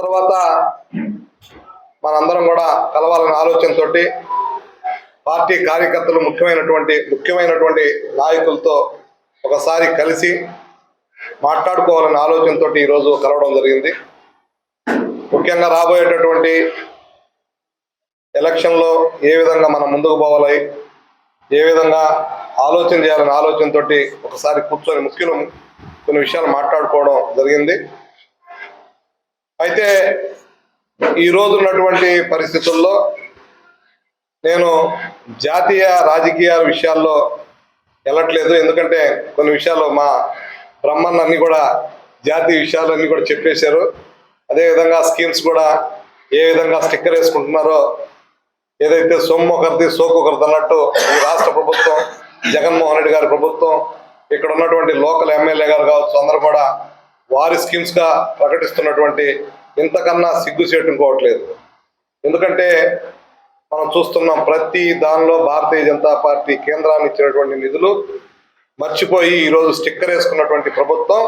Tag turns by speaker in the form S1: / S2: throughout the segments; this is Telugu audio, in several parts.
S1: తర్వాత మనందరం కూడా కలవాలనే ఆలోచనతో పార్టీ కార్యకర్తలు ముఖ్యమైనటువంటి ముఖ్యమైనటువంటి నాయకులతో ఒకసారి కలిసి మాట్లాడుకోవాలనే ఆలోచనతో ఈరోజు కలవడం జరిగింది. ముఖ్యంగా రాబోయేటటువంటి ఎలక్షన్లో ఏ విధంగా మనం ముందుకు పోవాలి ఏ విధంగా ఆలోచన చేయాలనే ఆలోచనతో ఒకసారి కూర్చొని ముఖ్యులు కొన్ని విషయాలు మాట్లాడుకోవడం జరిగింది. అయితే ఈ రోజు ఉన్నటువంటి పరిస్థితుల్లో నేను జాతీయ రాజకీయ విషయాల్లో వెళ్ళట్లేదు. ఎందుకంటే కొన్ని విషయాలు మా బ్రహ్మన్నన్ని కూడా జాతీయ విషయాలన్నీ కూడా చెప్పేశారు. అదేవిధంగా స్కీమ్స్ కూడా ఏ విధంగా స్టిక్కర్ వేసుకుంటున్నారో ఏదైతే సొమ్ము ఒకరిది సోకు ఒకరిది అన్నట్టు ఈ రాష్ట్ర ప్రభుత్వం జగన్మోహన్ రెడ్డి గారి ప్రభుత్వం ఇక్కడ ఉన్నటువంటి లోకల్ ఎమ్మెల్యే గారు కావచ్చు అందరూ కూడా వారి స్కీమ్స్గా ప్రకటిస్తున్నటువంటి ఇంతకన్నా సిగ్గుచేటు ఇంకోవట్లేదు. ఎందుకంటే మనం చూస్తున్నాం ప్రతి దానిలో భారతీయ జనతా పార్టీ కేంద్రాన్ని ఇచ్చినటువంటి నిధులు మర్చిపోయి ఈరోజు స్టిక్కర్ వేసుకున్నటువంటి ప్రభుత్వం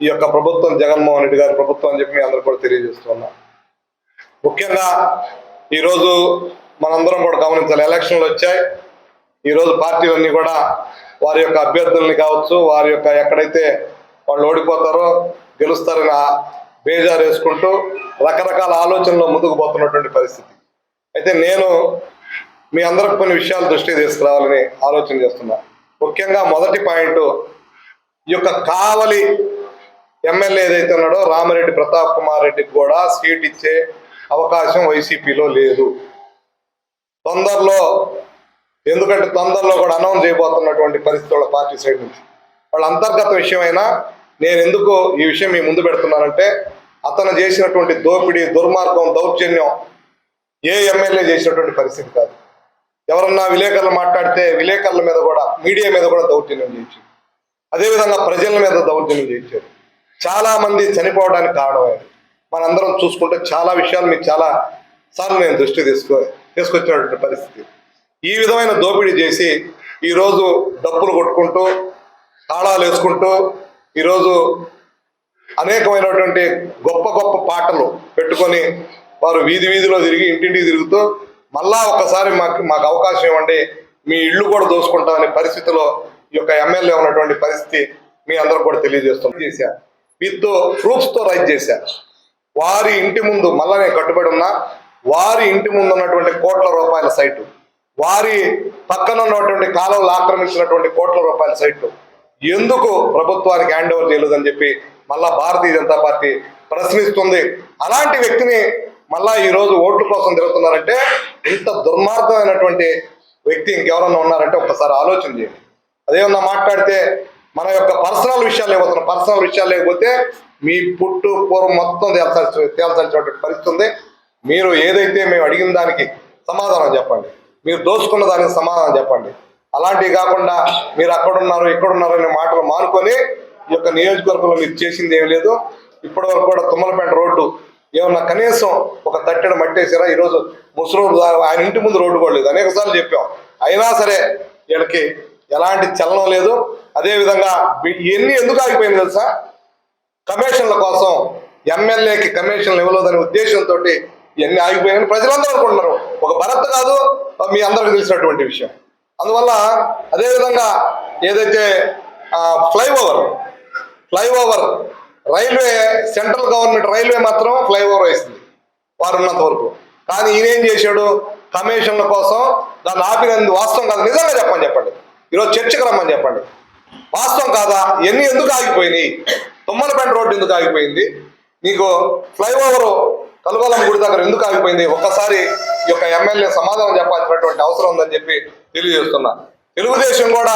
S1: ఈ యొక్క ప్రభుత్వం జగన్మోహన్ రెడ్డి గారి ప్రభుత్వం అని చెప్పి మీ అందరూ కూడా తెలియజేస్తున్నా. ముఖ్యంగా ఈరోజు మనందరం కూడా గమనించాలి ఎలక్షన్లు వచ్చాయి. ఈరోజు పార్టీలన్నీ కూడా వారి యొక్క అభ్యర్థుల్ని కావచ్చు వారి యొక్క ఎక్కడైతే వాళ్ళు ఓడిపోతారో గెలుస్తారని బేజారు వేసుకుంటూ రకరకాల ఆలోచనలో ముందుకు పోతున్నటువంటి పరిస్థితి. అయితే నేను మీ అందరికి కొన్ని విషయాలు దృష్టికి తీసుకురావాలని ఆలోచన చేస్తున్నా. ముఖ్యంగా మొదటి పాయింట్ ఈ యొక్క కావలి ఎమ్మెల్యే ఏదైతే ఉన్నాడో రామరెడ్డి ప్రతాప్ కుమార్ రెడ్డికి కూడా సీట్ ఇచ్చే అవకాశం వైసీపీలో లేదు. తొందరలో ఎందుకంటే తొందరలో కూడా అనౌన్స్ చేయబోతున్నటువంటి పరిస్థితి వాళ్ళ పార్టీ సైడ్ నుంచి. వాళ్ళ అంతర్గత విషయమైనా నేను ఎందుకు ఈ విషయం మీ ముందు పెడుతున్నానంటే అతను చేసినటువంటి దోపిడీ దుర్మార్గం దౌర్జన్యం ఏ ఎమ్మెల్యే చేసినటువంటి పరిస్థితి కాదు. ఎవరన్నా విలేకరులు మాట్లాడితే విలేకరుల మీద కూడా మీడియా మీద కూడా దౌర్జన్యం చేయించారు. అదేవిధంగా ప్రజల మీద దౌర్జన్యం చేయించారు. చాలా మంది చనిపోవడానికి కారణమైంది. మనందరం చూసుకుంటే చాలా విషయాలు మీకు చాలా సార్లు నేను దృష్టి తీసుకో తీసుకొచ్చినటువంటి పరిస్థితి. ఈ విధమైన దోపిడీ చేసి ఈరోజు డబ్బులు కొట్టుకుంటూ తాళాలు వేసుకుంటూ ఈరోజు అనేకమైనటువంటి గొప్ప గొప్ప పాటలు పెట్టుకొని వారు వీధి వీధిలో తిరిగి ఇంటింటికి తిరుగుతూ మళ్ళా ఒకసారి మాకు మాకు అవకాశం ఇవ్వండి. మీ ఇల్లు కూడా దోసుకుంటామనే పరిస్థితిలో ఈ యొక్క ఎమ్మెల్యే ఉన్నటువంటి పరిస్థితి మీ అందరూ కూడా తెలియజేస్తాం చేశా. విత్ ప్రూఫ్స్తో రైట్ చేశా. వారి ఇంటి ముందు మళ్ళా నేను కట్టుబడి ఉన్నా వారి ఇంటి ముందు ఉన్నటువంటి కోట్ల రూపాయల సైటు వారి పక్కన ఉన్నటువంటి కాలువలు ఆక్రమించినటువంటి కోట్ల రూపాయల సైటు ఎందుకు ప్రభుత్వానికి హ్యాండ్ ఓవర్ చేయలేదని చెప్పి మళ్ళా భారతీయ జనతా పార్టీ ప్రశ్నిస్తుంది. అలాంటి వ్యక్తిని మళ్ళా ఈ రోజు ఓట్ల కోసం తిరుగుతున్నారంటే ఇంత దుర్మార్గమైనటువంటి వ్యక్తి ఇంకెవరన్నా ఉన్నారంటే ఒక్కసారి ఆలోచన చేయండి. అదేమన్నా మాట్లాడితే మన యొక్క పర్సనల్ విషయాలు లేకపోతున్నా పర్సనల్ విషయాలు లేకపోతే మీ పుట్టు పూర్వం మొత్తం తేల్చాల్సి తేల్చాల్సినటువంటి పరిస్థితి ఉంది. మీరు ఏదైతే మేము అడిగిన దానికి సమాధానం చెప్పండి. మీరు దోచుకున్న దానికి సమాధానం చెప్పండి. అలాంటివి కాకుండా మీరు అక్కడున్నారు ఇక్కడున్నారు అనే మాటలు మానుకొని ఈ యొక్క నియోజకవర్గంలో మీరు చేసింది ఏం లేదు. ఇప్పటి వరకు కూడా తుమ్మలపేట రోడ్డు ఏమన్నా కనీసం ఒక తట్టెడ మట్టేసారా ఈరోజు ముసలూరు ఆయన ఇంటి ముందు రోడ్డు కూడా లేదు. అనేక సార్లు చెప్పాం. అయినా సరే వీళ్ళకి ఎలాంటి చలనం లేదు. అదేవిధంగా ఇవన్నీ ఎందుకు ఆగిపోయింది తెలుసా? కమిషన్ల కోసం ఎమ్మెల్యేకి కమిషన్లు ఇవ్వలేదనే ఉద్దేశంతో ఇవన్నీ ఆగిపోయాయని ప్రజలందరూ అనుకుంటున్నారు. ఒక భరత్ కాదు మీ అందరికీ తెలిసినటువంటి విషయం. అందువల్ల అదేవిధంగా ఏదైతే flyover flyover railway central government railway మాత్రం ఫ్లైఓవర్ వేసింది వారు ఉన్నంత వరకు. కానీ ఈయనేం చేశాడు? కమిషన్ల కోసం దాన్ని ఆపినందు వాస్తవం కాదు. నిజంగా చెప్పండి చెప్పండి. ఈరోజు చర్చకు రమ్మని చెప్పండి. వాస్తవం కాదా? ఎన్ని ఎందుకు ఆగిపోయినాయి? తుమ్మలపేట రోడ్డు ఎందుకు ఆగిపోయింది? నీకు ఫ్లైఓవర్ కలుగోలం గుడి దగ్గర ఎందుకు ఆగిపోయింది? ఒక్కసారి ఈ యొక్క ఎమ్మెల్యే సమాధానం చెప్పాల్సినటువంటి అవసరం ఉందని చెప్పి తెలియజేస్తున్నా. తెలుగుదేశం కూడా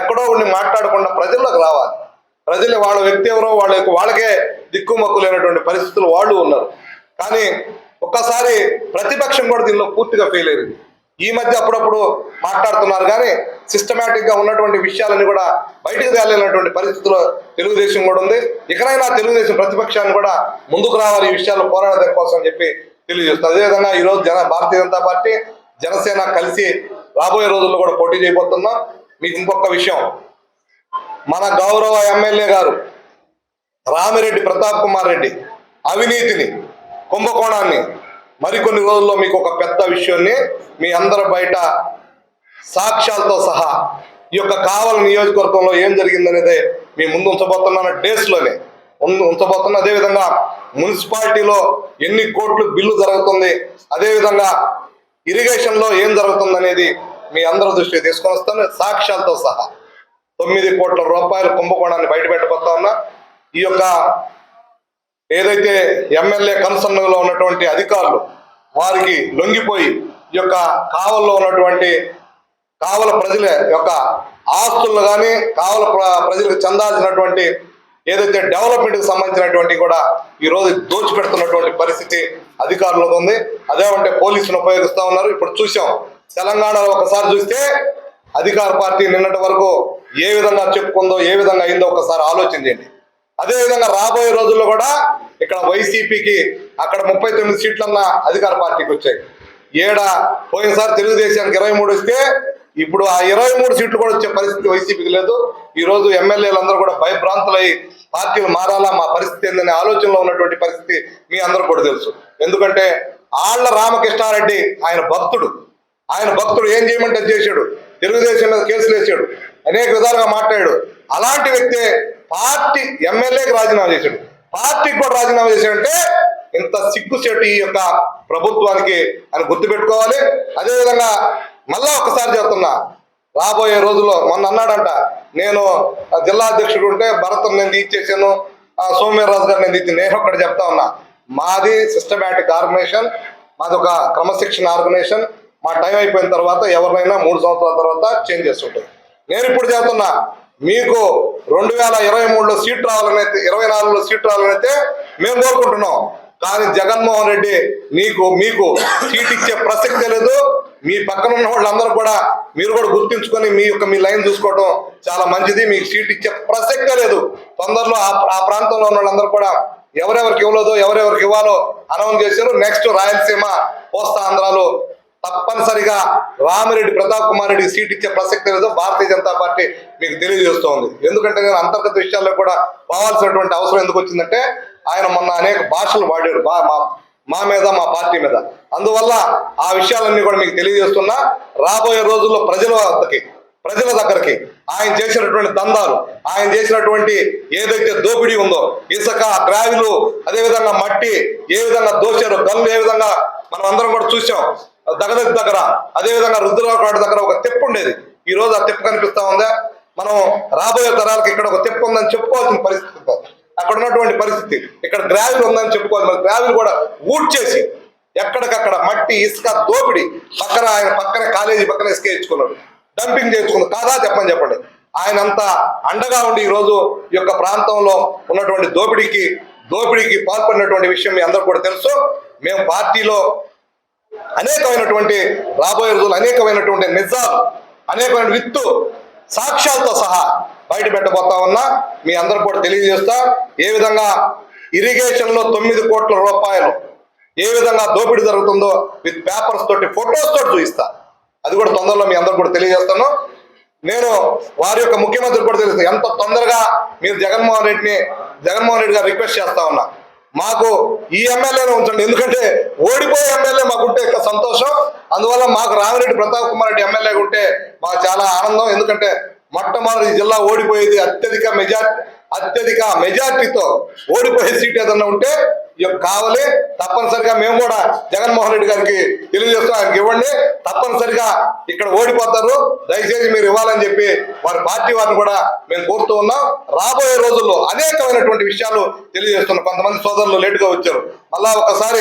S1: ఎక్కడో ఉండి మాట్లాడకుండా ప్రజల్లోకి రావాలి. ప్రజలు వాళ్ళ వ్యక్తి ఎవరో వాళ్ళ యొక్క వాళ్ళకే దిక్కుమక్కు లేనటువంటి పరిస్థితులు వాళ్ళు ఉన్నారు. కానీ ఒక్కసారి ప్రతిపక్షం కూడా దీనిలో పూర్తిగా ఫెయిల్ అయింది ఈ మధ్య అప్పుడప్పుడు మాట్లాడుతున్నారు కానీ సిస్టమేటిక్గా ఉన్నటువంటి విషయాలని కూడా బయటకు తేలేనటువంటి పరిస్థితిలో తెలుగుదేశం కూడా ఉంది. ఇకనైనా తెలుగుదేశం ప్రతిపక్షాన్ని కూడా ముందుకు రావాలి ఈ విషయాలు పోరాడడం కోసం చెప్పి తెలియజేస్తుంది అదేవిధంగా ఈ రోజు జన భారతీయ జనతా పార్టీ జనసేన కలిసి రాబోయే రోజుల్లో కూడా పోటీ చేయబోతున్నాం. మీకు ఇంకొక విషయం. మన గౌరవ ఎమ్మెల్యే గారు రామిరెడ్డి ప్రతాప్ కుమార్ రెడ్డి అవినీతిని కుంభకోణాన్ని మరికొన్ని రోజుల్లో మీకు ఒక పెద్ద విషయాన్ని మీ అందరి బయట సాక్ష్యాలతో సహా ఈ యొక్క కావల నియోజకవర్గంలో ఏం జరిగిందనేది మీ ముందు ఉంచబోతున్న డేస్లోనే. ముందు ఉంచబోతున్నా అదేవిధంగా మున్సిపాలిటీలో ఎన్ని కోట్లు బిల్లు జరుగుతుంది అదేవిధంగా ఇరిగేషన్లో ఏం జరుగుతుంది అనేది మీ అందరి దృష్టికి తీసుకొని వస్తాను. సాక్ష్యాలతో సహా తొమ్మిది కోట్ల రూపాయల కుంభకోణాన్ని బయట ఉన్నా. ఈ యొక్క ఏదైతే ఎమ్మెల్యే కన్సర్న్లో ఉన్నటువంటి అధికారులు వారికి లొంగిపోయి ఈ యొక్క కావల్లో ఉన్నటువంటి కావల ప్రజల యొక్క ఆస్తులను కానీ కావల ప్రజలకు చెందాల్సినటువంటి ఏదైతే డెవలప్మెంట్కి సంబంధించినటువంటి కూడా ఈ రోజు దోచిపెడుతున్నటువంటి పరిస్థితి అధికారులకు ఉంది. అదే అంటే పోలీసులు ఉపయోగిస్తా ఉన్నారు. ఇప్పుడు చూసాం తెలంగాణలో ఒకసారి చూస్తే అధికార పార్టీ నిన్నటి వరకు ఏ విధంగా చెప్పుకుందో ఏ విధంగా అయిందో ఒకసారి ఆలోచన చేయండి. అదే విధంగా రాబోయే రోజుల్లో కూడా ఇక్కడ వైసీపీకి అక్కడ ముప్పై తొమ్మిది సీట్లన్న అధికార పార్టీకి వచ్చాయి. ఏడ పోయినసారి తెలుగుదేశానికి ఇరవై మూడు వస్తే ఇప్పుడు ఆ ఇరవై మూడు సీట్లు కూడా వచ్చే పరిస్థితి వైసీపీకి లేదు. ఈ రోజు ఎమ్మెల్యేలందరూ కూడా భయభ్రాంతులై పార్టీలు మారాలా మా పరిస్థితి ఏందనే ఆలోచనలో ఉన్నటువంటి పరిస్థితి మీ అందరూ కూడా తెలుసు. ఎందుకంటే ఆళ్ళ రామకృష్ణారెడ్డి ఆయన భక్తుడు. ఆయన భక్తుడు ఏం చేయమంటే చేశాడు. తెలుగుదేశం మీద కేసులు వేసాడు అనేక విధాలుగా మాట్లాడాడు. అలాంటి వ్యక్తే పార్టీ ఎమ్మెల్యేకి రాజీనామా చేశాడు. పార్టీకి కూడా రాజీనామా చేశాడంటే ఇంత సిగ్గుచేటు ఈ యొక్క ప్రభుత్వానికి అని గుర్తుపెట్టుకోవాలి అదేవిధంగా మళ్ళా ఒకసారి చెప్తున్నా. రాబోయే రోజుల్లో మొన్న అన్నాడంట నేను ఆ జిల్లా అధ్యక్షుడు ఉంటే భరతం నేను ఇచ్చేసాను సోమ్యరాజు గారు నేను ఇచ్చి నేను ఒక్కడ చెప్తా ఉన్నా. మాది సిస్టమేటిక్ ఆర్గనైజేషన్ మాది ఒక క్రమశిక్షణ ఆర్గనైజేషన్ మా టైం అయిపోయిన తర్వాత ఎవరినైనా మూడు సంవత్సరాల తర్వాత చేంజ్ చేస్తుంటుంది నేను ఇప్పుడు చెప్తున్నా మీకు రెండు వేల ఇరవై మూడులో సీట్ రావాలనైతే ఇరవై నాలుగులో సీట్ రావాలనైతే మేము కోరుకుంటున్నాం. కానీ జగన్మోహన్ రెడ్డి నీకు మీకు సీట్ ఇచ్చే ప్రసక్తే లేదు. మీ పక్కన ఉన్న వాళ్ళందరూ కూడా మీరు కూడా గుర్తించుకొని మీ యొక్క మీ లైన్ చూసుకోవడం చాలా మంచిది. మీకు సీట్ ఇచ్చే ప్రసక్తే లేదు. తొందరలో ఆ ఆ ప్రాంతంలో ఉన్న వాళ్ళందరూ కూడా ఎవరెవరికి ఇవ్వలేదో ఎవరెవరికి ఇవ్వాలో అనౌన్స్ చేశారు నెక్స్ట్ రాయలసీమ కోస్తా ఆంధ్రాలో తప్పనిసరిగా రామిరెడ్డి ప్రతాప్ కుమార్ రెడ్డి సీట్ ఇచ్చే ప్రసక్తి లేదో. భారతీయ జనతా పార్టీ మీకు తెలియజేస్తోంది. ఎందుకంటే నేను అంతర్గత విషయాల్లో కూడా పోవాల్సినటువంటి అవసరం ఎందుకు వచ్చిందంటే ఆయన మొన్న అనేక భాషలు వాడారు. బా మా మా మీద మా పార్టీ మీద. అందువల్ల ఆ విషయాలన్నీ కూడా మీకు తెలియజేస్తున్నా. రాబోయే రోజుల్లో ప్రజల వద్దకి ప్రజల దగ్గరికి ఆయన చేసినటువంటి దందాలు ఆయన చేసినటువంటి ఏదైతే దోపిడీ ఉందో ఇసుక గ్రావిలు అదేవిధంగా మట్టి ఏ విధంగా దోచారు గన్లు ఏ విధంగా మనం అందరం కూడా చూసాం దగ్గర దగ్గర అదేవిధంగా రుద్రవాడ దగ్గర ఒక తెప్పు ఉండేది. ఈ రోజు ఆ తెప్పు కనిపిస్తా ఉందా? మనం రాబోయే తరాలకి ఇక్కడ ఒక తెప్పు ఉందని చెప్పుకోవాల్సిన పరిస్థితి అక్కడ ఉన్నటువంటి పరిస్థితి. ఇక్కడ గ్రావిల్ ఉందని చెప్పుకోవాలి. మరి గ్రావిల్ కూడా ఊడ్చేసి ఎక్కడికక్కడ మట్టి ఇసుక దోపిడి పక్కన ఆయన పక్కనే కాలేజీ పక్కన ఇసుక ఇచ్చుకున్నాడు డంపింగ్ చేసుకున్నాడు కాదా చెప్పని చెప్పండి. ఆయన అంతా అండగా ఉండి ఈరోజు ఈ యొక్క ప్రాంతంలో ఉన్నటువంటి దోపిడీకి దోపిడీకి పాల్పడినటువంటి విషయం మీ అందరూ కూడా తెలుసు. మేము పార్టీలో అనేకమైనటువంటి రాబోయే రోజులు అనేకమైనటువంటి నిజాలు అనేకమైన విత్తు సాక్ష్యాలతో సహా బయట పెట్టబోతా ఉన్నా మీ అందరు కూడా తెలియజేస్తా ఏ విధంగా ఇరిగేషన్లో తొమ్మిది కోట్ల రూపాయలు ఏ విధంగా దోపిడీ జరుగుతుందో విత్ పేపర్స్ తోటి ఫొటోస్ తోటి చూపిస్తా. అది కూడా తొందరలో మీ అందరు కూడా తెలియజేస్తాను. నేను వారి యొక్క ముఖ్యమంత్రి కూడా తెలుసు ఎంత తొందరగా మీరు జగన్మోహన్ రెడ్డిని జగన్మోహన్ రెడ్డి గారు రిక్వెస్ట్ చేస్తా ఉన్నా. మాకు ఈ ఎమ్మెల్యేనే ఉంచండి. ఎందుకంటే ఓడిపోయే ఎమ్మెల్యే మాకుంటే ఇంకా సంతోషం. అందువల్ల మాకు రామిరెడ్డి ప్రతాప్ కుమార్ రెడ్డి ఎమ్మెల్యే ఉంటే మాకు చాలా ఆనందం. ఎందుకంటే మొట్టమొదటి జిల్లా ఓడిపోయేది అత్యధిక మెజార్టీ అత్యధిక మెజార్టీతో ఓడిపోయే సీట్ ఏదన్నా ఉంటే కావాలి తప్పనిసరిగా మేము కూడా జగన్మోహన్ రెడ్డి గారికి తెలియజేస్తాం ఆయనకి ఇవ్వండి. తప్పనిసరిగా ఇక్కడ ఓడిపోతారు. దయచేసి మీరు ఇవ్వాలని చెప్పి వారి పార్టీ వారిని కూడా మేము కోరుతూ ఉన్నాం. రాబోయే రోజుల్లో అనేకమైనటువంటి విషయాలు తెలియజేస్తున్నాం కొంతమంది సోదరులు లేటుగా వచ్చారు. మళ్ళా ఒకసారి